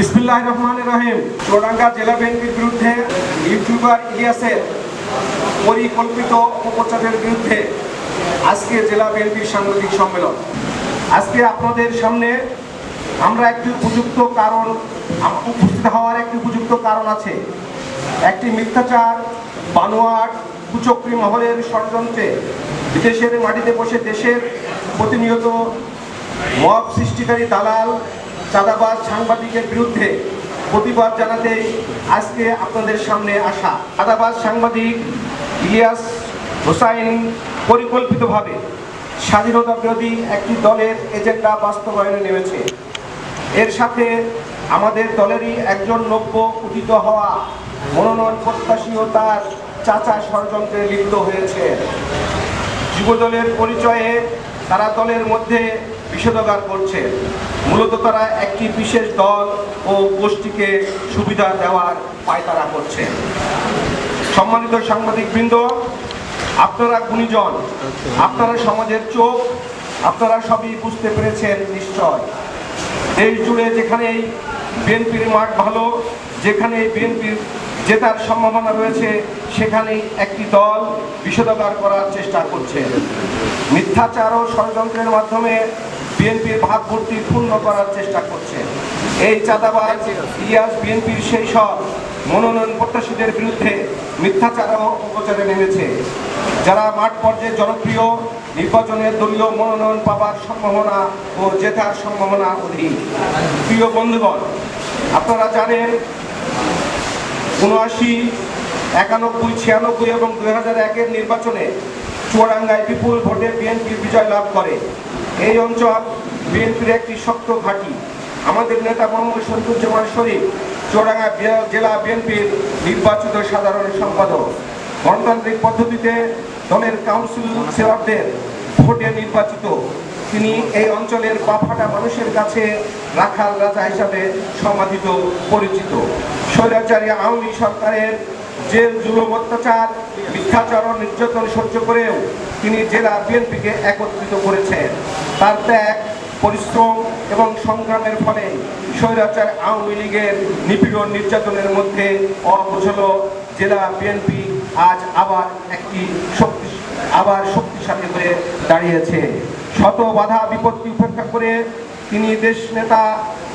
বিসমিল্লাহ রহমান রহিম। চুয়াডাঙ্গা জেলা বিএনপির বিরুদ্ধে ইউটিউবার ইলিয়াসের পরিকল্পিত অপপ্রচারের বিরুদ্ধে আজকে জেলা বিএনপির সাংবাদিক সম্মেলন। আজকে আপনাদের সামনে আমরা একটি উপযুক্ত কারণ, উপস্থিত হওয়ার একটি উপযুক্ত কারণ আছে। একটি মিথ্যাচার, বানোয়াট, কুচক্রী মহলের ষড়যন্ত্রে বিদেশের মাটিতে বসে দেশের প্রতিনিয়ত মব সৃষ্টিকারী দালাল চাঁদাবাজ সাংবাদিকের বিরুদ্ধে প্রতিবাদ জানাতেই আজকে আপনাদের সামনে আসা চাঁদাবাজ সাংবাদিক ইলিয়াস হোসাইন পরিকল্পিতভাবে স্বাধীনতা বিরোধী একটি দলের এজেন্ডা বাস্তবায়নে নেমেছে। এর সাথে আমাদের দলেরই একজন নব্য উদিত হওয়া মনোনয়ন প্রত্যাশীও তার চাচা ষড়যন্ত্রে লিপ্ত হয়েছে। যুবদলের পরিচয়ে তারা দলের মধ্যে বিষোদগার করছে। মূলত তারা একটি বিশেষ দল ও গোষ্ঠীকে সুবিধা দেওয়ার পায়তারা করছে। সম্মানিত সাংবাদিকবৃন্দ, আপনারা গুণীজন, আপনারা সমাজের চোখ, আপনারা সবই বুঝতে পেরেছেন নিশ্চয়। দেশ জুড়ে যেখানেই বিএনপির মাঠ ভালো যেখানে বিএনপির জেতার সম্ভাবনা রয়েছে, সেখানেই একটি দল বিষোদগার করার চেষ্টা করছে। মিথ্যাচার ও ষড়যন্ত্রের মাধ্যমে বিএনপির ভাবমূর্তি পূর্ণ করার চেষ্টা করছে। এই চাঁদাবাজ ইলিয়াস বিএনপির সেই সব মনোনয়ন প্রত্যাশীদের বিরুদ্ধে মিথ্যাচার ও উপচারে নেমেছে। যারা মাঠ পর্যায়ে জনপ্রিয়, নির্বাচনে দলীয় মনোনয়ন পাবার সম্ভাবনা ও জেতার সম্ভাবনা অধিক। প্রিয় বন্ধুগণ, আপনারা জানেন, উনআশি, একানব্বই, ছিয়ানব্বই এবং দুই হাজার নির্বাচনে চুয়াডাঙ্গায় বিপুল ভোটে বিএনপি বিজয় লাভ করে। এই অঞ্চল বিএনপির একটি শক্ত ঘাঁটি। আমাদের নেতা মোহাম্মদ সন্তুজ্জামান শরীফ চুয়াডাঙ্গা বি- জেলা বিএনপির নির্বাচিত সাধারণ সম্পাদক। গণতান্ত্রিক পদ্ধতিতে দলের কাউন্সিলরদের ভোটে নির্বাচিত। তিনি এই অঞ্চলের বাফাটা মানুষের কাছে রাখাল রাজা হিসাবে সমাধিত, পরিচিত। স্বৈরাচারী আওয়ামী সরকারের জেল, জুলুম, অত্যাচার মিথ্যাচার ও নির্যাতন সহ্য করেও তিনি জেলা বিএনপিকে একত্রিত করেছেন। তার ত্যাগ, পরিশ্রম এবং সংগ্রামের ফলে স্বৈরাচার আওয়ামী লীগের নিপীড়ন নির্যাতনের মধ্যে অবচল জেলা বিএনপি আজ আবার একটি শক্তি আবার শক্তিশালী হয়ে দাঁড়িয়েছে। শত বাধা বিপত্তি উপেক্ষা করে তিনি দেশ নেতা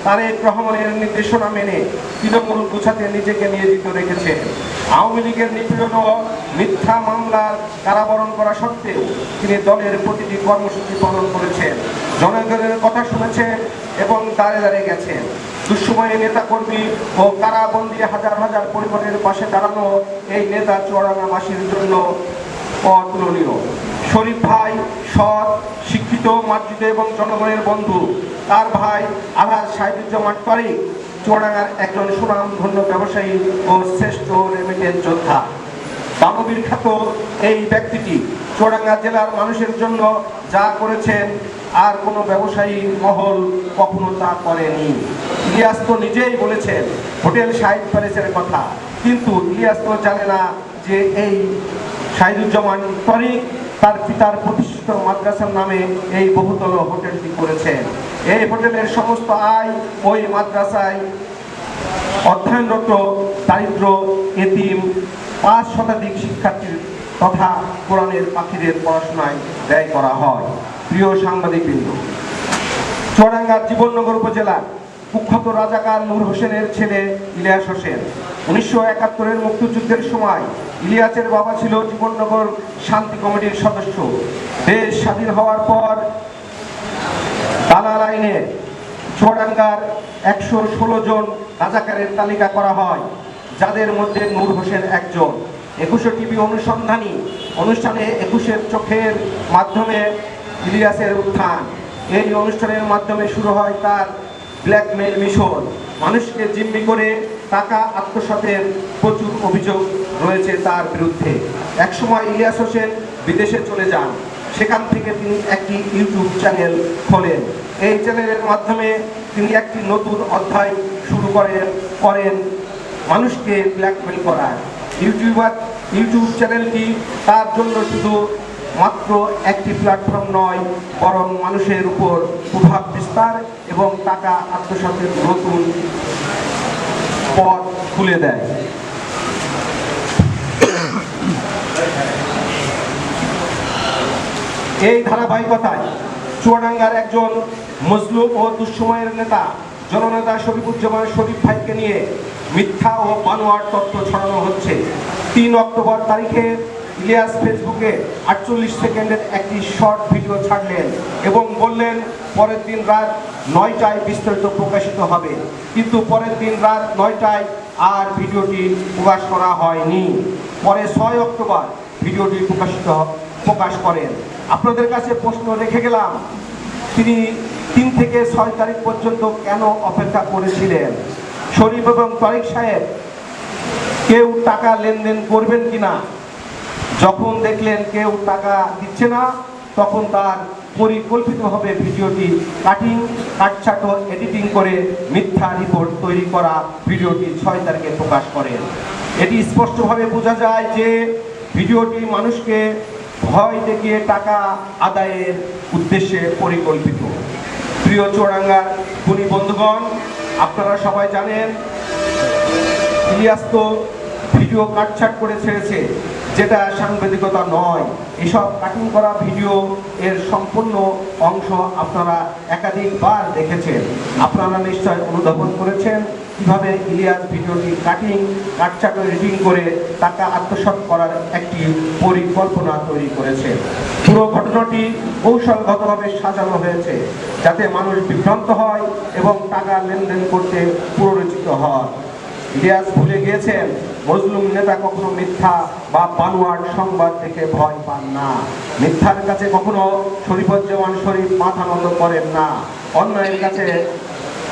তারেক রহমানের নির্দেশনা মেনে তৃণমূল গোছাতে নিজেকে নিয়োজিত রেখেছে। আওয়ামী লীগের নিপীড়ন মিথ্যা মামলার কারাবরণ করা সত্ত্বেও তিনি দলের প্রতিটি কর্মসূচি পালন করেছেন। জনগণের কথা শুনেছেন এবং দাঁড়ে দাঁড়িয়ে গেছেন। দুঃসময়ে নেতা কর্মী ও কারাবন্দী হাজার হাজার পরিবারের পাশে দাঁড়ানো এই নেতা চুয়াডাঙ্গাবাসীর জন্য অতুলনীয়। শরীফ ভাই, সৎ, শিক্ষিত, মার্জিত এবং জনগণের বন্ধু। তার ভাই আলহাজ সাহিদুজ্জামান পারিক চুয়াডাঙ্গার একজন সুনাম ধন্য ব্যবসায়ী ও শ্রেষ্ঠ রেমিটেন্স যোদ্ধা। দানবীর খ্যাত এই ব্যক্তিটি চুয়াডাঙ্গা জেলার মানুষের জন্য যা করেছেন, আর কোনো ব্যবসায়ী মহল কখনো তা করেনি। ইলিয়াস তো নিজেই বলেছেন, হোটেল শাহিদ প্যালেসের কথা। কিন্তু ইলিয়াস তো জানে না যে এই শাহিদুজ্জামান তরিক তার পিতার প্রতিষ্ঠিত মাদ্রাসার নামে এই বহুতল হোটেলটি করেছেন এই হোটেলের সমস্ত আয় ওই মাদ্রাসায় অধ্যয়নরত দারিদ্র, এতিম, পাঁচ শতাধিক শিক্ষার্থীর তথা কোরআনের পাখিদের পড়াশোনায় ব্যয় করা হয়। প্রিয় সাংবাদিকবৃন্দ চুয়াডাঙ্গার জীবননগর উপজেলা কুখ্যাত রাজাকার নূর হোসেনের ছেলে ইলিয়াস হোসেন উনিশশো একাত্তরের মুক্তিযুদ্ধের সময় ইলিয়াসের বাবা ছিল জীবননগর শান্তি কমিটির সদস্য। দেশ স্বাধীন হওয়ার পর দালাল আইনে চুয়াডাঙ্গার একশো ষোলো জন রাজাকারের তালিকা করা হয়, যাদের মধ্যে নূর হোসেন একজন। একুশে টিভি অনুসন্ধানী অনুষ্ঠানে একুশের চোখের মাধ্যমে ইলিয়াসের উত্থান। এই অনুষ্ঠানের মাধ্যমে শুরু হয় তার ব্ল্যাকমেল মিশন। মানুষকে জিম্মি করে টাকা আত্মসাতের প্রচুর অভিযোগ রয়েছে তার বিরুদ্ধে। একসময় ইলিয়াস হোসেন বিদেশে চলে যান। সেখান থেকে তিনি একটি ইউটিউব চ্যানেল খোলেন। এই চ্যানেলের মাধ্যমে তিনি একটি নতুন অধ্যায় শুরু করেন করেন মানুষকে ব্ল্যাকমেল করার ইউটিউবার, ইউটিউব চ্যানেলটি তার জন্য শুধু মাত্র একটি প্ল্যাটফর্ম নয়, বরং মানুষের উপর প্রভাব বিস্তার এবং টাকা আত্মসাতের নতুন পথ খুলে দেয়। এই ধারাবাহিকতায় চুয়াডাঙ্গার একজন মজলুম ও দুঃসময়ের নেতা, জননেতা শরীফুজ্জামান শরীফ ভাইকে নিয়ে মিথ্যা ও বানোয়ার তথ্য ছড়ানো হচ্ছে। তিন অক্টোবর তারিখে ইলিয়াস ফেসবুকে আটচল্লিশ সেকেন্ডের একটি শর্ট ভিডিও ছাড়লেন এবং বললেন, পরের দিন রাত নয়টায় বিস্তারিত প্রকাশিত হবে। কিন্তু পরের দিন রাত নয়টায় আর ভিডিওটি প্রকাশ করা হয়নি। পরে ছয় অক্টোবর ভিডিওটি প্রকাশিত প্রকাশ করেন। আপনাদের কাছে প্রশ্ন রেখে গেলাম, তিনি তিন থেকে ছয় তারিখ পর্যন্ত কেন অপেক্ষা করেছিলেন? শরীফ এবং তারিক সাহেব, কেউ টাকা লেনদেন করবেন কিনা? যখন দেখলেন কেউ টাকা দিচ্ছে না, তখন তার পরিকল্পিতভাবে ভিডিওটি কাটিং, কাটছাট এডিটিং করে মিথ্যা রিপোর্ট তৈরি করা ভিডিওটি ছয় তারিখে প্রকাশ করেন। এটি স্পষ্টভাবে বোঝা যায় যে ভিডিওটি মানুষকে ভয় দেখিয়ে টাকা আদায়ের উদ্দেশ্যে পরিকল্পিত। প্রিয় চোরাঙ্গার গুণী বন্ধুগণ, আপনারা সবাই জানেন ইলিয়াস তো ভিডিও কাটছাট করে ছেড়েছে, যেটা সাংবাদিকতা নয়। এসব কাটিং করা ভিডিও এর সম্পূর্ণ অংশ আপনারা একাধিকবার দেখেছেন। আপনারা নিশ্চয় অনুধাবন করেছেন কীভাবে ইলিয়াস ভিডিওটি কাটিং, কাটছাট এডিটিং করে টাকা আত্মসাৎ করার একটি পরিকল্পনা তৈরি করেছে। পুরো ঘটনাটি কৌশলগতভাবে সাজানো হয়েছে, যাতে মানুষ বিভ্রান্ত হয় এবং টাকা লেনদেন করতে প্ররোচিত হয় ইলিয়াস ভুলে গিয়েছেন মজলুম নেতা কখনো মিথ্যা বা বানোয়ার সংবাদ দেখে ভয় পান না। মিথ্যার কাছে কখনো শরীফুজ্জামান শরীফ মাথা নত করেন না। অন্যায়ের কাছে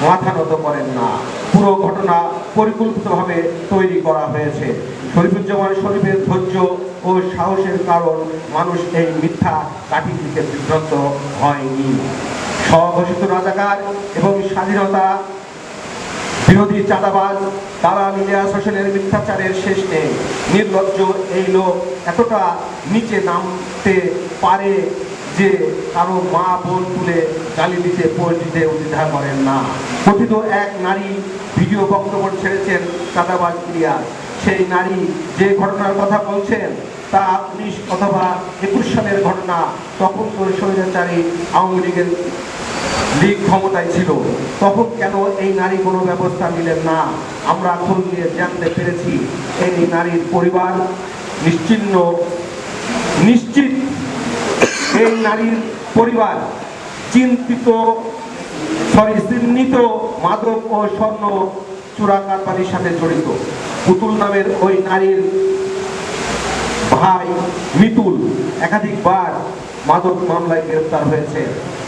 মাথা নত করেন না। পুরো ঘটনা পরিকল্পিতভাবে তৈরি করা হয়েছে। শরীফুজ্জামান শরীফের ধৈর্য ও সাহসের কারণ মানুষ এই মিথ্যা কাঠি দিতে বিভ্রান্ত হয়নি। স্বঘোষিত রাজাকার এবং স্বাধীনতা বিরোধী চাঁদাবাজ, তারা ইলিয়াস শোষণের মিথ্যাচারের শেষ নেই। নির্লজ্জ এই লোক এতটা নিচে নামতে পারে যে কারও মা বোন তুলে গালি দিতে পরিচিতে দ্বিধা করেন না। কথিত এক নারী ভিডিও বক্তব্য ছেড়েছেন চাঁদাবাজ ইলিয়াস। সেই নারী যে ঘটনার কথা বলছেন, তা উনিশ অথবা একুশ সালের ঘটনা, তখন তো স্বৈরাচারী আওয়ামী লীগের লীগ ক্ষমতায় ছিল, তখন কেন এই নারী কোনো ব্যবস্থা নিলেন না? আমরা খোঁজ নিয়ে জানতে পেরেছি, এই নারীর পরিবার নিশ্চিন্ন, নিশ্চিত। এই নারীর পরিবার চিন্তিত, সরি, চিহ্নিত, মাদক ও স্বর্ণ কারবারির সাথে জড়িত। পুতুল নামের ওই নারীর ভাই মিতুল একাধিকবার মাদক মামলায় গ্রেফতার হয়েছে।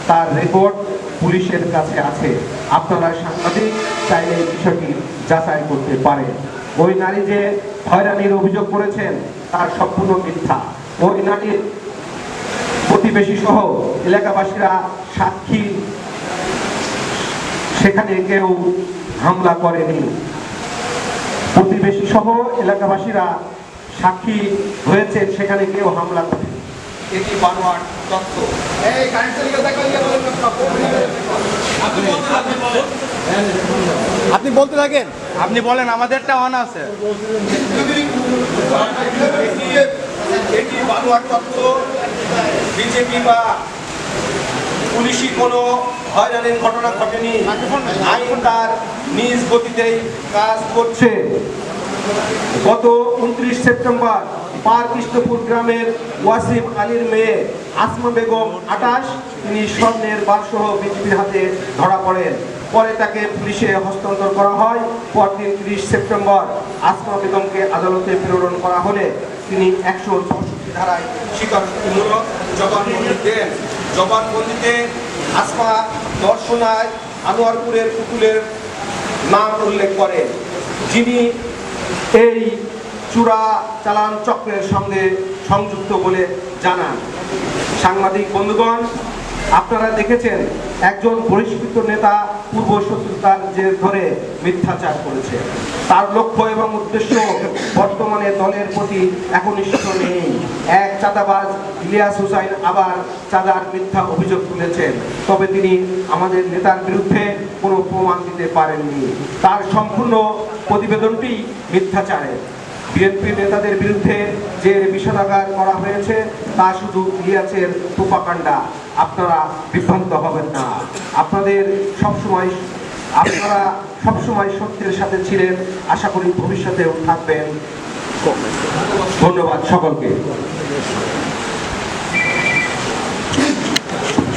তার রেকর্ড পুলিশের কাছে আছে। আপনারা সাংবাদিক চাইলে এই বিষয়টি যাচাই করতে পারেন। ওই নারী যে হয়রানির অভিযোগ করেছেন, তার সম্পূর্ণ মিথ্যা। ওই নারীর প্রতিবেশী সহ এলাকাবাসীরা সাক্ষী। সেখানে কেউ হামলা করেনি। প্রতিবেশী সহ এলাকাবাসীরা সাক্ষী হয়েছে সেখানে কেউ হামলা করে এটি আপনি বলতে থাকেন। আপনি বলেন আমাদেরটা অন আছে। এটি বানোয়ার তত্ত্ব বিজেপি বা পুলিশি কোনো হয়রানির ঘটনা ঘটেনি আইন তার নিজ গতিতেই কাজ করছে গত উনত্রিশ সেপ্টেম্বর পার কৃষ্ণপুর গ্রামের ওয়াসিম আলীর মেয়ে আসমা বেগম আটাশ, তিনি স্বর্ণের বারসহ বিজেপির হাতে ধরা পড়েন। পরে তাকে পুলিশে হস্তান্তর করা হয়। পরদিন তিরিশ সেপ্টেম্বর আসমা বেগমকে আদালতে প্রেরণ করা হলে তিনি একশো চৌষট্টি ধারায় স্বীকারোক্তিমূলক জবানবন্দি দেন। জবানবন্দিতে আসমা দর্শনায় আনোয়ারপুরের পুতুলের নাম উল্লেখ করেন। যিনি এই চূড়া চালান চক্রের সঙ্গে সংযুক্ত বলে জানান। সাংবাদিক বন্ধুগণ, আপনারা দেখেছেন একজন বহিষ্কৃত নেতা পূর্ব শত্রুতার জের ধরে মিথ্যাচার করেছে। তার লক্ষ্য এবং উদ্দেশ্য বর্তমানে দলের প্রতি একনিষ্ঠ নেই। এক চাঁদাবাজ ইলিয়াস হুসাইন আবার চাঁদার মিথ্যা অভিযোগ তুলেছেন। তবে তিনি আমাদের নেতার বিরুদ্ধে কোনো প্রমাণ দিতে পারেননি। তার সম্পূর্ণ প্রতিবেদনটি মিথ্যাচারের। বিএনপি নেতাদের বিরুদ্ধে যে বিষাদাগার করা হয়েছে, তা শুধু ইলিয়াসের তোপাকাণ্ডা। আপনারা বিভ্রান্ত হবেন না। আপনাদের সবসময়, আপনারা সবসময় সত্যের সাথে ছিলেন। আশা করি ভবিষ্যতেও থাকবেন। ধন্যবাদ সকলকে।